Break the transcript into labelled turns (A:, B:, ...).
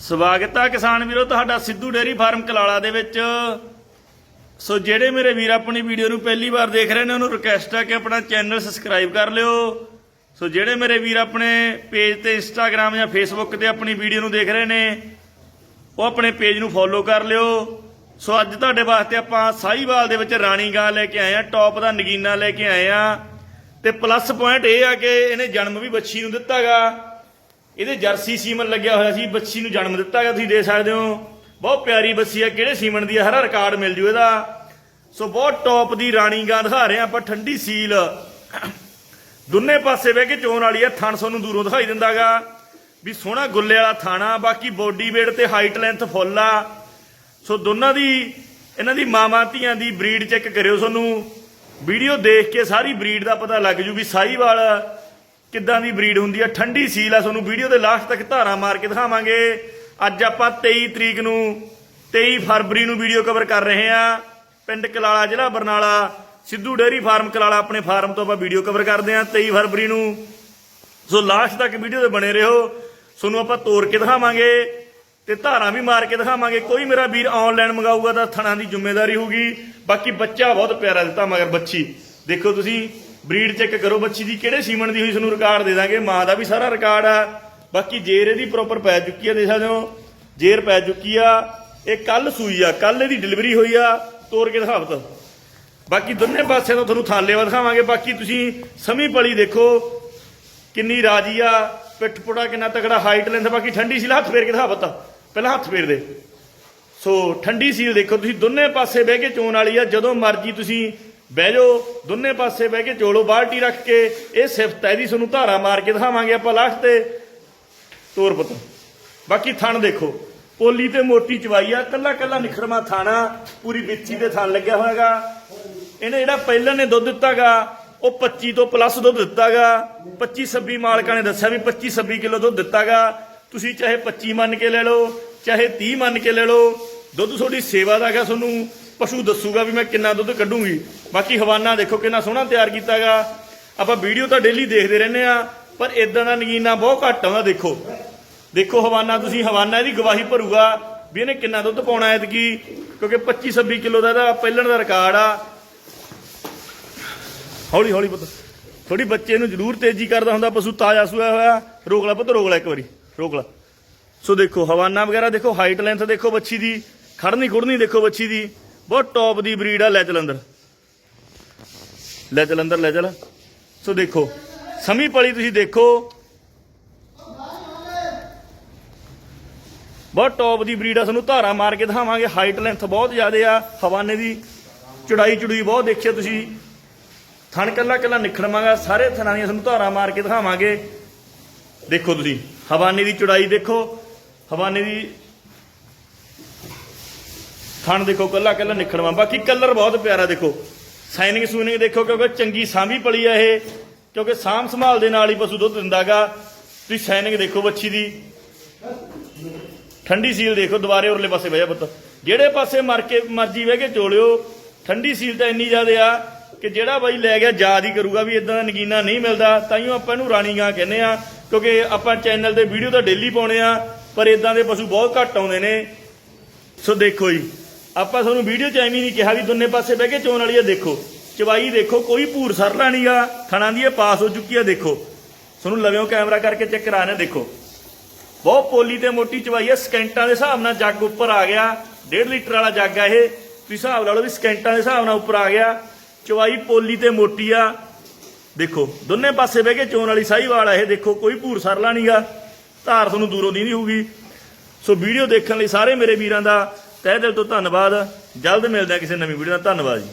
A: ਸਵਾਗਤ ਆ ਕਿਸਾਨ ਵੀਰੋ, ਤੁਹਾਡਾ ਸਿੱਧੂ ਡੇਰੀ ਫਾਰਮ ਕਲਾਲਾ ਦੇ ਵਿੱਚ। ਸੋ ਜਿਹੜੇ ਮੇਰੇ ਵੀਰ ਆਪਣੀ ਵੀਡੀਓ ਨੂੰ ਪਹਿਲੀ ਵਾਰ ਦੇਖ ਰਹੇ ਨੇ, ਉਹਨੂੰ ਰਿਕਵੈਸਟ ਆ ਕਿ ਆਪਣਾ ਚੈਨਲ ਸਬਸਕ੍ਰਾਈਬ ਕਰ ਲਿਓ। ਸੋ ਜਿਹੜੇ ਮੇਰੇ ਵੀਰ ਆਪਣੇ ਪੇਜ ਤੇ ਇੰਸਟਾਗ੍ਰam ਜਾਂ ਫੇਸਬੁੱਕ ਤੇ ਆਪਣੀ ਵੀਡੀਓ ਨੂੰ ਦੇਖ ਰਹੇ ਨੇ, ਉਹ ਆਪਣੇ ਪੇਜ ਨੂੰ ਫੋਲੋ ਕਰ ਲਿਓ। ਸੋ ਅੱਜ ਤੁਹਾਡੇ ਵਾਸਤੇ ਆਪਾਂ ਸਾਹੀਵਾਲ ਦੇ ਵਿੱਚ ਰਾਣੀ ਗਾਂ ਲੈ ਕੇ ਆਏ ਆ ਟੌਪ ਦਾ ਨਗੀਨਾ ਲੈ ਕੇ ਆਏ ਆ। ਤੇ ਪਲੱਸ ਪੁਆਇੰਟ ਇਹ ਆ ਕਿ ਇਹਨੇ ਜਨਮ ਵੀ ਬੱਚੀ ਨੂੰ ਦਿੱਤਾਗਾ। ਇਹਦੇ ਜਰਸੀ ਸੀਮਨ ਲੱਗਿਆ ਹੋਇਆ ਸੀ, ਬੱਚੀ ਨੂੰ ਜਨਮ ਦਿੱਤਾ ਗਿਆ, ਤੁਸੀਂ ਦੇ ਸਕਦੇ ਹੋ। ਬਹੁਤ ਪਿਆਰੀ ਬੱਚੀ ਆ, ਕਿਹੜੇ ਸੀਮਨ ਦੀ ਆ? ਹਰਾ ਰਿਕਾਰਡ ਮਿਲ ਜੂ ਇਹਦਾ। ਸੋ ਬਹੁਤ ਟੌਪ ਦੀ ਰਾਣੀ ਗਾਂ ਦਿਖਾ ਰਹੇ ਆ ਆਪਾਂ, ਠੰਡੀ ਸੀਲ। ਦੋਨੇ ਪਾਸੇ ਬਹਿ ਕੇ ਚੋਣ ਵਾਲੀ ਆ, ਥਣ ਸਾਨੂੰ ਦੂਰੋਂ ਦਿਖਾਈ ਦਿੰਦਾਗਾ। ਵੀ ਸੋਹਣਾ ਗੁੱਲੇ ਵਾਲਾ ਥਾਣਾ, ਬਾਕੀ ਬੋਡੀ weight ਤੇ ਹਾਈਟ ਲੈਂਥ ਫੁੱਲ ਆ। ਸੋ ਦੋਨਾਂ ਦੀ, ਇਹਨਾਂ ਦੀ ਮਾਵਾਂ ਧੀਆਂ ਦੀ ਬਰੀਡ ਚੈੱਕ ਕਰਿਓ ਤੁਹਾਨੂੰ ਵੀਡੀਓ ਦੇਖ ਕੇ ਸਾਰੀ ਬਰੀਡ ਦਾ ਪਤਾ ਲੱਗ ਜੂ ਵੀ ਸਾਹੀਵਾਲ ਕਿੱਦਾਂ ਦੀ ਬਰੀਡ ਹੁੰਦੀ ਆ? ਠੰਡੀ ਸੀਲ ਆ, ਤੁਹਾਨੂੰ ਵੀਡੀਓ ਦੇ ਲਾਸਟ ਤੱਕ ਧਾਰਾ ਮਾਰ ਕੇ ਦਿਖਾਵਾਂਗੇ। ਅੱਜ ਆਪਾਂ 23 ਤਰੀਕ ਨੂੰ 23 ਫਰਵਰੀ ਨੂੰ ਵੀਡੀਓ ਕਵਰ ਕਰ ਰਹੇ ਆ। ਪਿੰਡ ਕਲਾਲਾ, ਜ਼ਿਲ੍ਹਾ ਬਰਨਾਲਾ, ਸਿੱਧੂ ਡੇਅਰੀ ਫਾਰਮ ਕਲਾਲਾ ਆਪਣੇ ਫਾਰਮ ਤੋਂ ਆਪਾਂ ਵੀਡੀਓ ਕਵਰ ਕਰਦੇ ਆ 23 ਫਰਵਰੀ ਨੂੰ। ਸੋ ਲਾਸਟ ਤੱਕ ਵੀਡੀਓ ਤੇ ਬਣੇ ਰਹੋ। ਤੁਹਾਨੂੰ ਆਪਾਂ ਤੋੜ ਕੇ ਦਿਖਾਵਾਂਗੇ ਤੇ ਧਾਰਾਂ ਵੀ ਮਾਰ ਕੇ ਦਿਖਾਵਾਂਗੇ। ਕੋਈ ਮੇਰਾ ਵੀਰ ਆਨਲਾਈਨ ਮੰਗਾਊਗਾ ਤਾਂ ਥਣਾ ਦੀ ਜ਼ਿੰਮੇਵਾਰੀ ਹੋਊਗੀ। ਬਾਕੀ ਬੱਚਾ ਬਹੁਤ ਪਿਆਰਾ ਦਿੱਤਾ ਮਗਰ ਬੱਚੀ। ਦੇਖੋ ਤੁਸੀਂ ਬਰੀਡ ਚੈੱਕ ਕਰੋ ਬੱਚੀ ਦੀ, ਕਿਹੜੇ ਸੀਮਨ ਦੀ ਹੋਈ ਤੁਹਾਨੂੰ ਰਿਕਾਰਡ ਦੇ ਦਾਂਗੇ। ਮਾਂ ਦਾ ਵੀ ਸਾਰਾ ਰਿਕਾਰਡ ਆ। ਬਾਕੀ ਜੇਰ ਇਹਦੀ ਪ੍ਰੋਪਰ ਪੈ ਚੁੱਕੀ ਆ, ਦੇਖ ਸਕਦੇ ਹੋ। ਜੇਰ ਪੈ ਚੁੱਕੀ ਆ। ਇਹ ਕੱਲ ਸੂਈ ਆ ਕੱਲ ਇਹਦੀ ਡਿਲੀਵਰੀ ਹੋਈ ਆ ਤੋੜ ਕੇ ਦਿਖਾਵਤ ਬਾਕੀ ਦੋਨੇ ਪਾਸੇ ਤੋਂ ਤੁਹਾਨੂੰ ਥਾਲੇਵਾ ਦਿਖਾਵਾਂਗੇ। ਬਾਕੀ ਤੁਸੀਂ ਸਮੀ ਪਲੀ ਦੇਖੋ, ਕਿੰਨੀ ਰਾਜੀ ਆ, ਪਿੱਠ ਪੁੜਾ ਕਿੰਨਾ ਤਕੜਾ ਹਾਈਟ ਲੈਂਦਾ ਬਾਕੀ ਠੰਡੀ ਸੀਲ ਹੱਥ ਫੇਰ ਕੇ ਦਿਖਾ ਪਹਿਲਾਂ ਹੱਥ ਫੇਰ ਦੇ। ਸੋ ਠੰਡੀ ਸੀਲ ਦੇਖੋ, ਤੁਸੀਂ ਦੋਨੇ ਪਾਸੇ ਬਹਿ ਕੇ ਚੋਣ ਵਾਲੀ ਆ, ਜਦੋਂ ਮਰਜ਼ੀ ਤੁਸੀਂ ਬਹਿ ਜਾਓ, ਦੋਨੇ ਪਾਸੇ ਬਹਿ ਕੇ ਚੋਲੋ, ਬਾਲਟੀ ਰੱਖ ਕੇ, ਇਹ ਸਿਫਤ ਹੈ ਦੀ ਤੁਹਾਨੂੰ ਧਾਰਾ ਮਾਰ ਕੇ ਦਿਖਾਵਾਂਗੇ ਆਪਾਂ ਲਾਸਟ ਤੇ। ਤੋਰ ਪਤਾ। ਬਾਕੀ ਥਣ ਦੇਖੋ, ਪੋਲੀ ਤੇ ਮੋਟੀ ਚਵਾਈ ਆ, ਕੱਲਾ ਕੱਲਾ ਨਿਖਰਮਾ ਥਾਣਾ ਪੂਰੀ ਵਿੱਚੀ ਦੇ ਥਣ ਲੱਗਿਆ ਹੋਇਆਗਾ। ਇਹਨੇ ਜਿਹੜਾ ਪਹਿਲਾਂ ਨੇ ਦੁੱਧ ਦਿੱਤਾਗਾ, ਉਹ 25 ਤੋਂ ਪਲੱਸ ਦੁੱਧ ਦਿੱਤਾਗਾ। 25 26 ਮਾਲਕਾਂ ਨੇ ਦੱਸਿਆ ਵੀ 25 26 ਕਿਲੋ ਦੁੱਧ ਦਿੱਤਾਗਾ। ਤੁਸੀਂ ਚਾਹੇ 25 ਮੰਨ ਕੇ ਲੈ ਲਓ, ਚਾਹੇ 30 ਮੰਨ ਕੇ ਲੈ ਲਓ। ਦੁੱਧ ਤੁਹਾਡੀ ਸੇਵਾ ਦਾ ਹੈਗਾ ਤੁਹਾਨੂੰ, ਪਸ਼ੂ ਦੱਸੂਗਾ ਵੀ ਮੈਂ ਕਿੰਨਾ ਦੁੱਧ ਕੱਢੂੰਗੀ। ਬਾਕੀ ਹਵਾਨਾ ਦੇਖੋ ਕਿੰਨਾ ਸੋਹਣਾ ਤਿਆਰ ਕੀਤਾਗਾ। ਆਪਾਂ ਵੀਡੀਓ ਤਾਂ ਡੇਲੀ ਦੇਖਦੇ ਰਹਿੰਦੇ ਆ ਪਰ ਇਦਾਂ ਦਾ ਨਗੀਨਾ ਬਹੁਤ ਘੱਟ ਆਉਂਦਾ ਦੇਖੋ। ਦੇਖੋ ਹਵਾਨਾ, ਤੁਸੀਂ ਹਵਾਨਾ ਇਹਦੀ ਗਵਾਹੀ ਭਰੂਗਾ ਵੀ ਇਹਨੇ ਕਿੰਨਾ ਦੁੱਧ ਪਾਉਣਾ ਐਤਕੀ, ਕਿਉਂਕਿ 25 26 ਕਿਲੋ ਦਾ ਇਹਦਾ ਪਹਿਲਣ ਦਾ ਰਿਕਾਰਡ ਆ। ਹੌਲੀ ਹੌਲੀ ਪੁੱਤ ਥੋੜੀ ਬੱਚੇ ਨੂੰ ਜ਼ਰੂਰ ਤੇਜ਼ੀ ਕਰਦਾ ਹੁੰਦਾ, ਪਸ਼ੂ ਤਾਜ਼ਾ ਸੂਆ ਹੋਇਆ। ਰੋਕ ਲੈ ਪੁੱਤ, ਰੋਕ ਲੈ ਇੱਕ ਵਾਰੀ, ਰੋਕ ਲੈ। ਸੋ ਦੇਖੋ, ਹਵਾਨਾ ਵਗੈਰਾ ਦੇਖੋ ਹਾਈਟ ਲੈਂਥ ਦੇਖੋ ਬੱਚੀ ਦੀ ਖੜਨੀ ਖੁੜਨੀ ਦੇਖੋ ਬੱਚੀ ਦੀ। ਬਹੁਤ ਟੌਪ ਦੀ ਬਰੀਡ ਆ ਲੈ ਚਲੰਦਰ ਲੈ ਚਲੰਦਰ ਲੈ ਚਲ। ਸੋ ਦੇਖੋ, ਸਮੀ ਪਲੀ ਤੁਸੀਂ ਦੇਖੋ। ਬਹੁਤ ਟੌਪ ਦੀ ਬਰੀਡ ਆ ਤੁਹਾਨੂੰ ਧਾਰਾ ਮਾਰ ਕੇ ਦਿਖਾਵਾਂਗੇ। ਹਾਈਟ ਲੈਂਥ ਬਹੁਤ ਜ਼ਿਆਦਾ ਆ। ਹਵਾਨੇ ਦੀ ਚੜਾਈ, ਚੜੂਈ ਬਹੁਤ ਦੇਖਿਆ ਤੁਸੀਂ। ਥਣ ਕੱਲਾ ਕੱਲਾ ਨਿਖੜਵਾਂਗਾ ਸਾਰੇ ਥਣਾਂ ਦੀਆਂ ਤੁਹਾਨੂੰ ਧਾਰਾ ਮਾਰ ਕੇ ਦਿਖਾਵਾਂਗੇ। ਦੇਖੋ ਤੁਸੀਂ, ਹਵਾਨੇ ਦੀ ਚੜਾਈ ਦੇਖੋ। ਹਵਾਨੇ ਦੀ ਥਣ ਦੇਖੋ, ਕੱਲਾ ਕੱਲਾ ਨਿਖੜਵਾ ਬਾਕੀ ਕਲਰ ਬਹੁਤ ਪਿਆਰਾ ਦੇਖੋ। ਸਾਈਨਿੰਗ ਸੂਨਿੰਗ ਦੇਖੋ ਕਿਉਂਕਿ ਚੰਗੀ ਸਾਂਭੀ ਪਲੀ ਆ ਇਹ, ਕਿਉਂਕਿ ਸਾਂਭ ਸੰਭਾਲ ਦੇ ਨਾਲ ਹੀ ਪਸ਼ੂ ਦੁੱਧ ਦਿੰਦਾਗਾ ਤੁਸੀਂ ਸਾਈਨਿੰਗ ਦੇਖੋ ਬੱਚੀ ਦੀ। ਠੰਡੀ ਸੀਲ ਦੇਖੋ, ਦੁਬਾਰੇ ਉਰਲੇ ਪਾਸੇ ਬਹਿ ਜਾ ਪੁੱਤ। ਜਿਹੜੇ ਪਾਸੇ ਮਰ ਕੇ, ਮਰਜ਼ੀ ਬਹਿ ਕੇ ਚੋਲਿਓ, ਠੰਡੀ ਸੀਲ ਤਾਂ ਇੰਨੀ ਜ਼ਿਆਦਾ ਆ ਕਿ ਜਿਹੜਾ ਬਾਈ ਲੈ ਗਿਆ ਯਾਦ ਹੀ ਕਰੂਗਾ ਵੀ ਇਦਾਂ ਦਾ ਨਗੀਨਾ ਨਹੀਂ ਮਿਲਦਾ। ਤਾਈਓ ਆਪਾਂ ਇਹਨੂੰ ਰਾਣੀ ਗਾਂ ਕਹਿੰਦੇ ਆ, ਕਿਉਂਕਿ ਆਪਾਂ ਚੈਨਲ ਤੇ ਵੀਡੀਓ ਤਾਂ ਡੇਲੀ ਪਾਉਣੇ ਆ, ਪਰ ਇਦਾਂ ਦੇ ਪਸ਼ੂ ਬਹੁਤ ਘੱਟ ਆਉਂਦੇ ਨੇ। ਸੋ ਦੇਖੋ ਜੀ। ਆਪਾਂ ਤੁਹਾਨੂੰ ਵੀਡੀਓ ਚ ਐਵੇਂ ਨਹੀਂ ਕਿਹਾ ਵੀ ਦੋਨੇ ਪਾਸੇ ਬਹਿ ਕੇ ਚੋਣ ਵਾਲੀ ਆ, ਦੇਖੋ। ਚਵਾਈ ਦੇਖੋ, ਕੋਈ ਭੂਰ ਸਰਲਾ ਨਹੀਂਗਾ ਥਣਾ ਦੀ ਇਹ ਪਾਸ ਹੋ ਚੁੱਕੀ ਆ, ਦੇਖੋ। ਤੁਹਾਨੂੰ ਲਵਿਓ ਕੈਮਰਾ ਕਰਕੇ ਚੈੱਕ ਕਰਾਣੇ ਦੇਖੋ। ਬਹੁਤ ਪੋਲੀ ਤੇ ਮੋਟੀ ਚਵਾਈ ਆ, ਸਕਿੰਟਾਂ ਦੇ ਹਿਸਾਬ ਨਾਲ ਜੱਗ ਉੱਪਰ ਆ ਗਿਆ। 1.5 ਲੀਟਰ ਵਾਲਾ ਜੱਗ ਆ ਇਹ। ਤੁਸੀਂ ਹਿਸਾਬ ਲਾ ਲਓ ਵੀ ਸਕਿੰਟਾਂ ਦੇ ਹਿਸਾਬ ਨਾਲ ਉੱਪਰ ਆ ਗਿਆ। ਚਵਾਈ ਪੋਲੀ ਤੇ ਮੋਟੀ ਆ। ਦੇਖੋ, ਦੋਨੇ ਪਾਸੇ ਬਹਿ ਕੇ ਚੋਣ ਵਾਲੀ ਸਾਹੀਵਾਲ ਆ ਇਹ, ਦੇਖੋ। ਕੋਈ ਭੂਰ ਸਰਲਾ ਨਹੀਂਗਾ ਧਾਰ ਤੁਹਾਨੂੰ ਦੂਰੋਂ ਦੀ ਨਹੀਂ ਹੋਊਗੀ। ਸੋ ਵੀਡੀਓ ਦੇਖਣ ਲਈ ਸਾਰੇ ਮੇਰੇ ਵੀਰਾਂ ਦਾ ਤਹਿ ਦਿਲ ਤੋਂ ਧੰਨਵਾਦ। ਜਲਦ ਮਿਲਦੇ ਹਾਂ ਕਿਸੇ ਨਵੀਂ ਵੀਡੀਓ ਨਾਲ। ਧੰਨਵਾਦ ਜੀ।